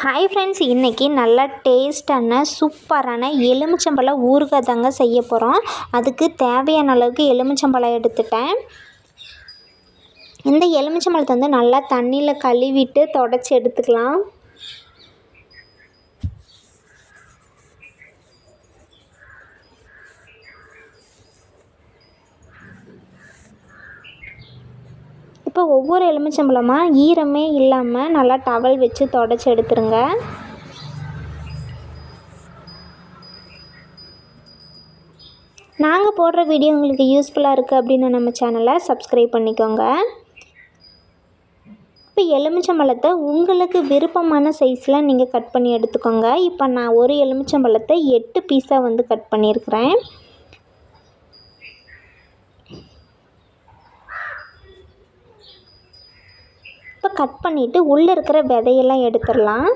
Hi friends இன்றைக்கி நல்லா டேஸ்டான சூப்பரான எலுமிச்சம்பழம் ஊறுகாய் தாங்க செய்ய போகிறோம் அதுக்கு தேவையான அளவுக்கு எலுமிச்சம்பழம் எடுத்துட்டேன். இந்த எலுமிச்சம்பழத்தை வந்து நல்லா தண்ணியில் கழுவிட்டு தொடச்சி எடுத்துக்கலாம். இப்போ ஒவ்வொரு எலுமிச்சம்பழமாக ஈரமே இல்லாமல் நல்லா டவல் வச்சு தொடச்சி எடுத்துருங்க. நாங்கள் போடுற வீடியோ உங்களுக்கு யூஸ்ஃபுல்லாக இருக்குது அப்படின்னு நம்ம சேனலை சப்ஸ்கிரைப் பண்ணிக்கோங்க. இப்போ எலுமிச்சம்பழத்தை உங்களுக்கு விருப்பமான சைஸில் நீங்கள் கட் பண்ணி எடுத்துக்கோங்க. இப்போ நான் ஒரு எலுமிச்சம்பழத்தை எட்டு பீஸாக வந்து கட் பண்ணியிருக்கிறேன். கட் பண்ணிவிட்டு உள்ளே இருக்கிற விதையெல்லாம் எடுத்துடலாம்.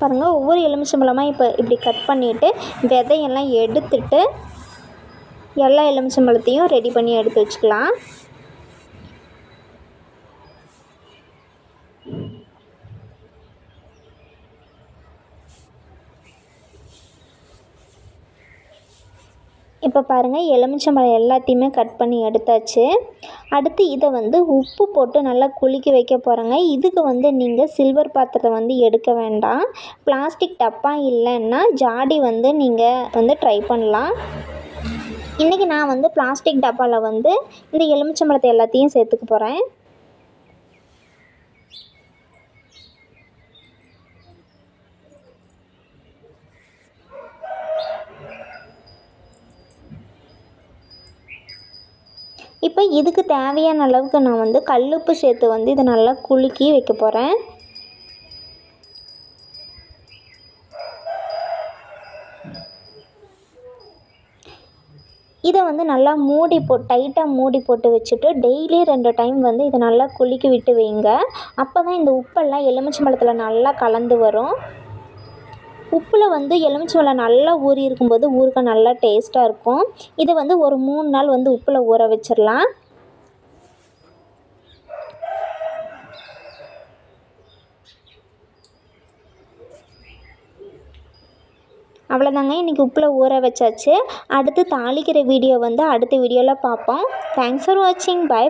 பாருங்கள் ஒவ்வொரு எலுமிச்சம்பழமாக இப்போ இப்படி கட் பண்ணிவிட்டு விதையெல்லாம் எடுத்துட்டு எல்லா எலுமிச்சம்பழத்தையும் ரெடி பண்ணி எடுத்து வச்சுக்கலாம். இப்போ பாருங்கள் எலுமிச்சம்பழம் எல்லாத்தையுமே கட் பண்ணி எடுத்தாச்சு. அடுத்து இதை வந்து உப்பு போட்டு நல்லா குலுக்கி வைக்க போகிறேங்க இதுக்கு வந்து நீங்கள் சில்வர் பாத்திரத்தை வந்து எடுக்க வேண்டாம். பிளாஸ்டிக் டப்பா இல்லைன்னா ஜாடி வந்து நீங்கள் வந்து ட்ரை பண்ணலாம். இன்றைக்கி நான் வந்து பிளாஸ்டிக் டப்பாவில் வந்து இந்த எலுமிச்சம்பழத்தை எல்லாத்தையும் சேர்த்துக்க போகிறேன் இப்போ இதுக்கு தேவையான அளவுக்கு நான் வந்து கல்லுப்பு சேர்த்து வந்து இதை நல்லா குலுக்கி வைக்க போகிறேன் இதை வந்து நல்லா மூடி போ டைட்டாக மூடி போட்டு வச்சுட்டு டெய்லி ரெண்டு டைம் வந்து இதை நல்லா குலுக்கி விட்டு வைங்க. அப்போ தான் இந்த உப்பெல்லாம் எலுமிச்சம்பழத்தில் நல்லா கலந்து வரும். உப்பில் வந்து எலுமிச்சம்பழம் நல்லா ஊறி இருக்கும்போது ஊறுகாய் நல்லா டேஸ்ட்டாக இருக்கும். இதை வந்து ஒரு மூணு நாள் வந்து உப்பில் ஊற வச்சிடலாம் அவ்வளோதாங்க இன்றைக்கி உப்பில் ஊற வச்சாச்சு. அடுத்து தாளிக்கிற வீடியோ வந்து அடுத்த வீடியோவில் பார்ப்போம் தேங்க்ஸ் ஃபார் வாட்சிங் பை